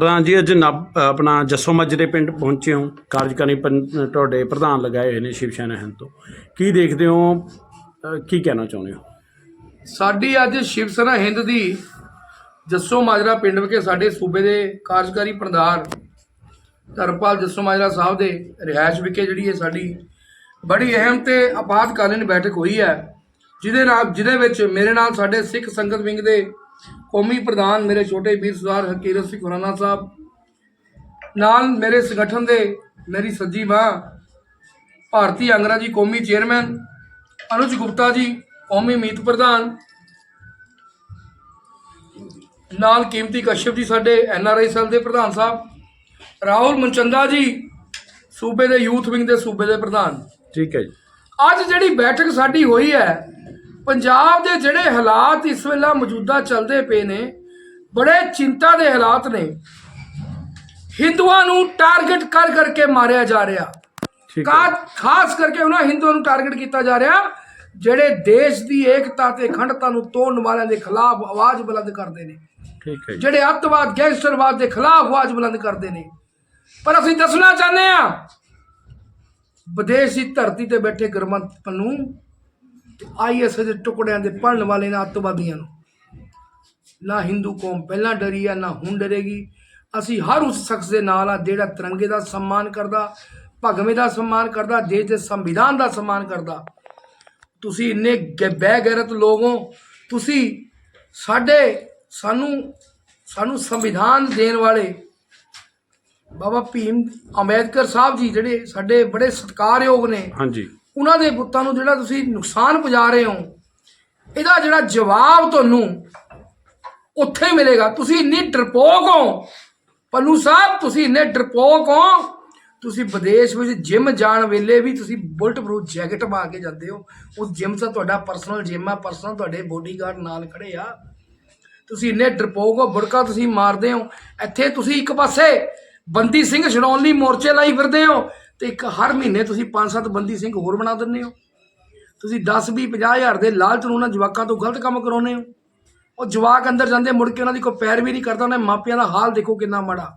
ਪ੍ਰਧਾਨ ਜੀ ਅੱਜ ਨਬ- ਆਪਣਾ ਜੱਸੋ ਮਾਜਰੇ ਪਿੰਡ ਪਹੁੰਚੇ ਹੋ। ਕਾਰਜਕਾਰੀ ਪੰ- ਤੁਹਾਡੇ ਪ੍ਰਧਾਨ ਲਗਾਏ ਹੋਏ ਨੇ ਸ਼ਿਵ ਸੈਨਾ ਹਿੰਦ ਤੋਂ। ਕੀ ਦੇਖਦੇ ਹੋ? ਅ, ਕੀ ਕਹਿਣਾ ਚਾਹੁੰਦੇ ਹੋ? ਸਾਡੀ ਅੱਜ ਸ਼ਿਵ ਸੈਨਾ ਹਿੰਦ ਦੀ ਜੱਸੋ ਮਾਜਰਾ ਪਿੰਡ ਵਿਖੇ ਸਾਡੇ ਸੂਬੇ ਦੇ ਕਾਰਜਕਾਰੀ ਪ੍ਰਧਾਨ ਧਰਮਪਾਲ ਜੱਸੋ ਮਾਜਰਾ ਸਾਹਿਬ ਦੇ ਰਿਹਾਇਸ਼ ਵਿਖੇ ਜਿਹੜੀ ਹੈ ਸਾਡੀ ਬੜੀ ਅਹਿਮ ਤੇ ਆਪਾਤਕਾਲੀਨ ਬੈਠਕ ਹੋਈ ਹੈ ਜਿਹਦੇ ਨਾਲ ਜਿਹਦੇ ਵਿੱਚ ਮੇਰੇ ਨਾਲ ਸਾਡੇ ਸਿੱਖ ਸੰਗਤ ਵਿੰਗ ਦੇ ਕੌਮੀ ਪ੍ਰਧਾਨ ਮੇਰੇ ਛੋਟੇ ਵੀਰ ਸਰਦਾਰ ਹਕੀਰਤ ਸਿੰਘ ਖੁਰਾਨਾ ਸਾਹਿਬ ਨਾਲ ਮੇਰੇ ਸੰਗਠਨ ਦੇ ਮੇਰੀ ਸੱਜੀ ਬਾਂਹ ਭਾਰਤੀ ਅੰਗਰੇਜ਼ੀ ਕੌਮੀ ਚੇਅਰਮੈਨ ਅਨੁਜ ਗੁਪਤਾ ਜੀ ਕੌਮੀ ਮੀਤ ਪ੍ਰਧਾਨ ਨਾਲ ਕੀਮਤੀ ਕਸ਼ਯਪ ਜੀ ਸਾਡੇ ਐਨ ਆਰ ਆਈ ਸੈੱਲ ਦੇ ਪ੍ਰਧਾਨ ਸਾਹਿਬ ਰਾਹੁਲ ਮਨਚੰਦਾ ਜੀ ਸੂਬੇ ਦੇ ਯੂਥ ਵਿੰਗ ਦੇ ਸੂਬੇ ਦੇ ਪ੍ਰਧਾਨ। ਠੀਕ ਹੈ ਜੀ। ਅੱਜ ਜਿਹੜੀ ਬੈਠਕ ਸਾਡੀ ਹੋਈ ਹੈ ਪੰਜਾਬ ਦੇ ਜਿਹੜੇ ਹਾਲਾਤ ਇਸ ਵੇਲੇ ਮੌਜੂਦਾ ਚੱਲਦੇ ਪਏ ਨੇ ਬੜੇ ਚਿੰਤਾ ਦੇ ਹਾਲਾਤ ਨੇ। ਹਿੰਦੂਆਂ ਨੂੰ ਟਾਰਗੇਟ ਕਰ ਕਰਕੇ ਮਾਰਿਆ ਜਾ ਰਿਹਾ। ਖਾਸ ਕਰਕੇ ਉਹਨਾਂ ਹਿੰਦੂਆਂ ਨੂੰ ਟਾਰਗੇਟ ਕੀਤਾ ਜਾ ਰਿਹਾ ਜਿਹੜੇ ਦੇਸ਼ ਦੀ ਏਕਤਾ ਤੇ ਅਖੰਡਤਾ ਨੂੰ ਤੋੜਨ ਵਾਲਿਆਂ ਦੇ ਖਿਲਾਫ ਆਵਾਜ਼ ਬੁਲੰਦ ਕਰਦੇ ਨੇ। ਠੀਕ ਹੈ ਜਿਹੜੇ ਅੱਤਵਾਦ ਗੈਂਗਸਟਰਵਾਦ ਦੇ ਖਿਲਾਫ ਆਵਾਜ਼ ਬੁਲੰਦ ਕਰਦੇ ਨੇ। ਪਰ ਅਸੀਂ ਦੱਸਣਾ ਚਾਹੁੰਦੇ ਆ ਵਿਦੇਸ਼ ਦੀ ਧਰਤੀ ਤੇ ਬੈਠੇ ਗੁਰਮੰਤ ਨੂੰ ਆਈਐਸ ਦੇ ਟੁਕੜਿਆਂ ਦੇ ਪੜਨ ਵਾਲੇ ਨੇ ਅੱਤਵਾਦੀਆਂ ਨੂੰ। ਨਾ ਹਿੰਦੂ ਕੌਮ ਪਹਿਲਾਂ ਡਰੀ ਆ, ਨਾ ਹੁਣ ਡਰੇਗੀ। ਅਸੀਂ ਹਰ ਉਸ ਸ਼ਖਸ ਦੇ ਨਾਲ ਆ ਜਿਹੜਾ ਤਿਰੰਗੇ ਦਾ ਸਨਮਾਨ ਕਰਦਾ, ਭਗਵੇਂ ਦਾ ਸਨਮਾਨ ਕਰਦਾ, ਦੇਸ਼ ਦੇ ਸੰਵਿਧਾਨ ਦਾ ਸਨਮਾਨ ਕਰਦਾ। ਤੁਸੀਂ ਇੰਨੇ ਗ- ਬੇਗੈਰਤ ਲੋਕ ਹੋ। ਤੁਸੀਂ ਸਾਡੇ, ਸਾਨੂੰ ਸਾਨੂੰ ਸੰਵਿਧਾਨ ਦੇਣ ਵਾਲੇ ਬਾਬਾ ਭੀਮ ਅੰਬੇਦਕਰ ਸਾਹਿਬ ਜੀ ਜਿਹੜੇ ਸਾਡੇ ਬੜੇ ਸਤਿਕਾਰਯੋਗ ਨੇ। ਹਾਂਜੀ। ਉਹਨਾਂ ਦੇ ਬੁੱਤਾਂ ਨੂੰ ਜਿਹੜਾ ਤੁਸੀਂ ਨੁਕਸਾਨ ਪਹੁੰਚਾ ਰਹੇ ਹੋ, ਇਹਦਾ ਜਿਹੜਾ ਜਵਾਬ ਤੁਹਾਨੂੰ ਉੱਥੇ ਮਿਲੇਗਾ। ਤੁਸੀਂ ਇੰਨੀ ਡਰਪੋਕ ਹੋ ਪੱਲੂ ਸਾਹਿਬ, ਤੁਸੀਂ ਇੰਨੇ ਡਰਪੋਕ ਹੋ, ਤੁਸੀਂ ਵਿਦੇਸ਼ ਵਿੱਚ ਜਿਮ ਜਾਣ ਵੇਲੇ ਵੀ ਤੁਸੀਂ ਬੁਲਟ ਪ੍ਰੂਫ ਜੈਕਟ ਪਾ ਕੇ ਜਾਂਦੇ ਹੋ। ਉਸ ਜਿਮ ਤਾਂ ਤੁਹਾਡਾ ਪਰਸਨਲ ਜਿਮ ਆ ਪਰਸਨਲ ਤੁਹਾਡੇ ਬੋਡੀਗਾਰਡ ਨਾਲ ਖੜੇ ਆ। ਤੁਸੀਂ ਇੰਨੇ ਡਰਪੋਕ ਹੋ, ਬੁੜਕਾ ਤੁਸੀਂ ਮਾਰਦੇ ਹੋ। ਇੱਥੇ ਤੁਸੀਂ ਇੱਕ ਪਾਸੇ ਬੰਦੀ ਸਿੰਘ ਛਡਾਉਣ ਲਈ ਮੋਰਚੇ ਲਾਈ ਫਿਰਦੇ ਹੋ ਤੇ ਇੱਕ ਹਰ ਮਹੀਨੇ ਤੁਸੀਂ 5-7 ਬੰਦੀ ਸਿੰਘ ਹੋਰ ਬਣਾ ਦਿੰਦੇ ਹੋ। ਤੁਸੀਂ 10 20 50 ਹਜ਼ਾਰ ਦੇ ਲਾਲਚ ਨੂੰ ਉਹਨਾਂ ਜਵਾਕਾਂ ਤੋਂ ਗਲਤ ਕੰਮ ਕਰਾਉਂਦੇ ਹੋ। ਉਹ ਜਵਾਕ ਅੰਦਰ ਜਾਂਦੇ, ਮੁੜ ਕੇ ਉਹਨਾਂ ਦੀ ਕੋਈ ਪੈਰ ਵੀ ਨਹੀਂ ਕਰਦਾ, ਉਹਨਾਂ ਮਾਪਿਆਂ ਦਾ ਹਾਲ ਦੇਖੋ ਕਿੰਨਾ ਮਾੜਾ।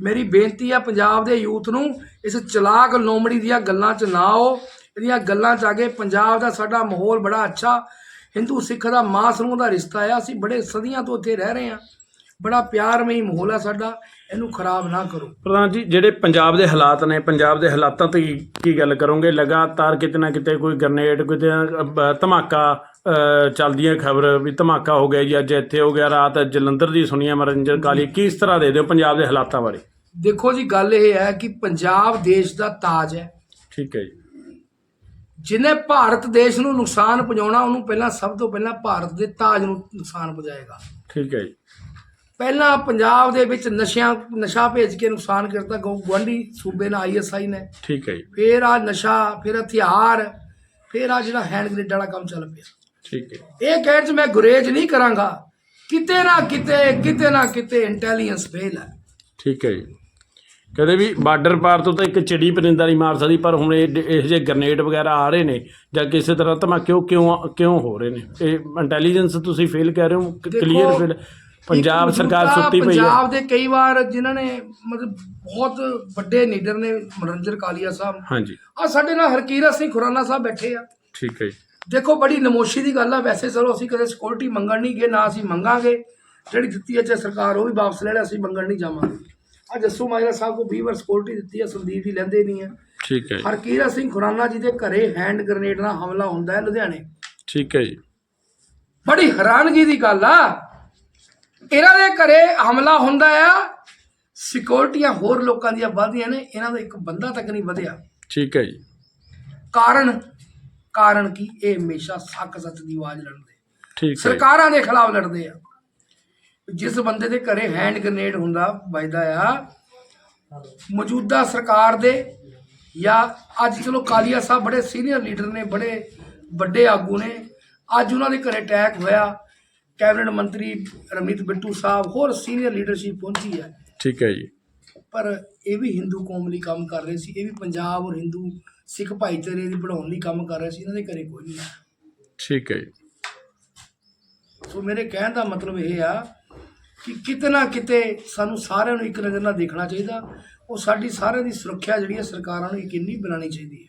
ਮੇਰੀ ਬੇਨਤੀ ਆ ਪੰਜਾਬ ਦੇ ਯੂਥ ਨੂੰ, ਇਸ ਚਲਾਕ ਲੋਮੜੀ ਦੀਆਂ ਗੱਲਾਂ 'ਚ ਨਾ ਆਓ। ਇਹਦੀਆਂ ਗੱਲਾਂ 'ਚ ਆ ਕੇ ਪੰਜਾਬ ਦਾ ਸਾਡਾ ਮਾਹੌਲ ਬੜਾ ਅੱਛਾ। ਹਿੰਦੂ ਸਿੱਖ ਦਾ ਮਾਂ ਸਮੂਹ ਦਾ ਰਿਸ਼ਤਾ ਆ। ਅਸੀਂ ਬੜੇ ਸਦੀਆਂ ਤੋਂ ਇੱਥੇ ਰਹਿ ਰਹੇ ਹਾਂ। ਬੜਾ ਪਿਆਰਮਈ ਮਾਹੌਲ ਆ ਸਾਡਾ ਇਹਨੂੰ ਖਰਾਬ ਨਾ ਕਰੋ। ਪ੍ਰਧਾਨ ਜੀ ਜਿਹੜੇ ਪੰਜਾਬ ਦੇ ਹਾਲਾਤ ਨੇ ਪੰਜਾਬ ਦੇ ਹਾਲਾਤਾਂ ਤੇ ਕੀ- ਗੱਲ ਕਰੋਗੇ? ਲਗਾਤਾਰ ਕਿਤੇ ਨਾ ਕਿਤੇ ਕੋਈ ਗ੍ਰਨੇਡ ਕੋਈ ਧਮਾਕਾ ਅ, ਚੱਲਦੀ ਹੈ ਖਬਰ ਵੀ ਧਮਾਕਾ ਹੋ ਗਿਆ ਜੀ ਅੱਜ ਇੱਥੇ ਹੋ ਗਿਆ ਰਾਤ ਜਲੰਧਰ ਦੀ ਸੁਣੀਆ ਮਨੋਰੰਜਨ ਕਾਲੀ। ਕਿਸ ਤਰ੍ਹਾਂ ਦੇ ਦਿਓ ਪੰਜਾਬ ਦੇ ਹਾਲਾਤਾਂ ਬਾਰੇ? ਦੇਖੋ ਜੀ ਗੱਲ ਇਹ ਹੈ ਕਿ ਪੰਜਾਬ ਦੇਸ਼ ਦਾ ਤਾਜ ਹੈ। ਠੀਕ ਹੈ ਜੀ। ਜਿਹਨੇ ਭਾਰਤ ਦੇਸ਼ ਨੂੰ ਨੁਕਸਾਨ ਪਹੁੰਚਾਉਣਾ ਉਹਨੂੰ ਪਹਿਲਾਂ ਸਭ ਤੋਂ ਪਹਿਲਾਂ ਭਾਰਤ ਦੇ ਤਾਜ ਨੂੰ ਨੁਕਸਾਨ ਪਹੁੰਚਾਏਗਾ। ਠੀਕ ਹੈ ਜੀ। ਪਹਿਲਾਂ ਪੰਜਾਬ ਦੇ ਵਿੱਚ ਨਸ਼ਿਆਂ ਨਸ਼ਾ ਭੇਜ ਕੇ ਨੁਕਸਾਨ ਕਰਤਾ ਗਵਾਂਢੀ ਸੂਬੇ ਨਾਲ ਆਈਐਸਆਈ ਨੇ। ਠੀਕ ਹੈ ਜੀ। ਫਿਰ ਆ ਨਸ਼ਾ ਫਿਰ ਹਥਿਆਰ ਫਿਰ ਆ ਜਿਹੜਾ ਹੈਂਡ ਗ੍ਰੇਡ ਵਾਲਾ ਕੰਮ ਚੱਲ ਪਿਆ। ਠੀਕ ਹੈ। ਇਹ ਕਹਿਣ 'ਚ ਮੈਂ ਗੁਰੇਜ ਨਹੀਂ ਕਰਾਂਗਾ। ਕਿਤੇ ਨਾ ਕਿਤੇ ਕਿਤੇ ਨਾ ਕਿਤੇ ਇੰਟੈਲੀਜੈਂਸ ਫੇਲ ਹੈ। ਠੀਕ ਹੈ ਜੀ। ਕਦੇ ਵੀ ਬਾਰਡਰ ਪਾਰ ਤੋਂ ਤਾਂ ਇੱਕ ਚਿੜੀ ਪਰਿੰਦਾ ਨਹੀਂ ਮਾਰ ਸਕਦੀ ਪਰ ਹੁਣ ਇਹ ਇਹ ਜਿਹੇ ਗ੍ਰਨੇਡ ਵਗੈਰਾ ਆ ਰਹੇ ਨੇ ਜਾਂ ਕਿਸੇ ਤਰ੍ਹਾਂ ਧਮਾਕੇ ਉਹ ਕਿਉਂ ਕਿਉਂ ਹੋ ਰਹੇ ਨੇ? ਇਹ ਇੰਟੈਲੀਜੈਂਸ ਤੁਸੀਂ ਫੇਲ ਕਹਿ ਰਹੇ ਹੋ? ਕਲੀਅਰ ਫੇਲ ਪੰਜਾਬ ਸਰਕਾਰ ਸੁੱਤੀ ਪਈ ਹੈ ਪੰਜਾਬ ਦੇ ਕਈ ਵਾਰ ਜਿਨ੍ਹਾਂ ਨੇ ਮਤਲਬ ਬਹੁਤ ਵੱਡੇ ਲੀਡਰ ਨੇ ਮਨੋਰੰਜਨ ਕਾਲੀਆ ਸਾਹਿਬ। ਹਾਂਜੀ। ਆ ਸਾਡੇ ਨਾਲ ਹਰਕੀਰਤ ਸਿੰਘ ਖੁਰਾਨਾ ਸਾਹਿਬ ਬੈਠੇ ਆ। ਠੀਕ ਹੈ ਜੀ। ਦੇਖੋ ਬੜੀ ਨਮੋਸ਼ੀ ਦੀ ਗੱਲ ਆ। ਵੈਸੇ ਚਲੋ ਅਸੀਂ ਕਦੇ ਸਿਕਿਉਰਿਟੀ ਮੰਗਣ ਨਹੀਂ ਗਏ ਨਾ ਅਸੀਂ ਮੰਗਾਂਗੇ। ਜਿਹੜੀ ਦਿੱਤੀ ਹੈ ਚਾਹੇ ਸਰਕਾਰ ਉਹ ਵੀ ਵਾਪਸ ਲੈ ਲੈ ਅਸੀਂ ਮੰਗਣ ਨਹੀਂ ਜਾਵਾਂਗੇ। ਆ ਜੱਸੂ ਮਾਜਰਾ ਸਾਹਿਬ ਕੋ 20 ਵਾਰ ਸਿਕਿਉਰਿਟੀ ਦਿੱਤੀ ਹੈ ਸੰਦੀਪ ਜੀ ਲੈਂਦੇ ਨਹੀਂ ਹੈ ਠੀਕ ਹੈ ਜੀ, ਹਰਕੀਰਤ ਸਿੰਘ ਖੁਰਾਨਾ ਜੀ ਦੇ ਘਰੇ ਹੈਂਡ ਗ੍ਰਨੇਡ ਨਾਲ ਹਮਲਾ ਹੁੰਦਾ ਹੈ ਲੁਧਿਆਣੇ। ਠੀਕ ਹੈ ਜੀ। ਬੜੀ ਹੈਰਾਨਗੀ ਦੀ ਗੱਲ ਆ। ਇਹਨਾਂ ਦੇ ਘਰੇ ਹਮਲਾ ਹੁੰਦਾ ਆ। ਸਿਕਿਉਰਟੀਆਂ ਹੋਰ ਲੋਕਾਂ ਦੀਆਂ ਵਧਦੀਆਂ ਨੇ ਇਹਨਾਂ ਦਾ ਇੱਕ ਬੰਦਾ ਤੱਕ ਨਹੀਂ ਵਧਿਆ। ਠੀਕ ਹੈ ਜੀ। ਕਾਰਨ ਕਾਰਨ ਕੀ? ਇਹ ਹਮੇਸ਼ਾ ਸੱਕ ਸੱਚ ਦੀ ਆਵਾਜ਼ ਲੜਦੇ। ਠੀਕ ਹੈ ਸਰਕਾਰਾਂ ਦੇ ਖਿਲਾਫ ਲੜਦੇ ਆ। ਜਿਸ ਬੰਦੇ ਦੇ ਘਰੇ ਹੈਂਡ ਗ੍ਰਨੇਡ ਹੁੰਦਾ ਵੱਜਦਾ ਆ ਮੌਜੂਦਾ ਸਰਕਾਰ ਦੇ ਜਾਂ ਅੱਜ ਚਲੋ ਕਾਲੀਆ ਸਾਹਿਬ ਬੜੇ ਸੀਨੀਅਰ ਲੀਡਰ ਨੇ ਬੜੇ ਵੱਡੇ ਆਗੂ ਨੇ ਅੱਜ ਉਹਨਾਂ ਦੇ ਘਰੇ ਅਟੈਕ ਹੋਇਆ। ਕੈਬਨਿਟ ਮੰਤਰੀ ਰਮੀਤ ਬਿੱਟੂ ਸਾਹਿਬ ਹੋਰ ਸੀਨੀਅਰ ਲੀਡਰਸ਼ਿਪ ਪਹੁੰਚੀ ਹੈ। ਠੀਕ ਹੈ ਜੀ। ਪਰ ਇਹ ਵੀ ਹਿੰਦੂ ਕੌਮ ਲਈ ਕੰਮ ਕਰ ਰਹੇ ਸੀ ਇਹ ਵੀ ਪੰਜਾਬ ਔਰ ਹਿੰਦੂ ਸਿੱਖ ਭਾਈਚਾਰੇ ਦੀ ਬਣਾਉਣ ਲਈ ਕੰਮ ਕਰ ਰਹੇ ਸੀ ਇਹਨਾਂ ਦੇ ਘਰੇ ਕੋਈ ਨਹੀਂ ਠੀਕ ਹੈ ਜੀ। ਸੋ ਮੇਰੇ ਕਹਿਣ ਦਾ ਮਤਲਬ ਇਹ ਆ ਕਿ ਕਿਤਨਾ ਕਿਤੇ ਸਾਨੂੰ ਸਾਰਿਆਂ ਨੂੰ ਇੱਕ ਨਜ਼ਰ ਨਾਲ ਦੇਖਣਾ ਚਾਹੀਦਾ ਉਹ ਸਾਡੀ ਸਾਰਿਆਂ ਦੀ ਸੁਰੱਖਿਆ ਜਿਹੜੀ ਹੈ ਸਰਕਾਰਾਂ ਨੂੰ ਯਕੀਨੀ ਬਣਾਉਣੀ ਚਾਹੀਦੀ ਹੈ।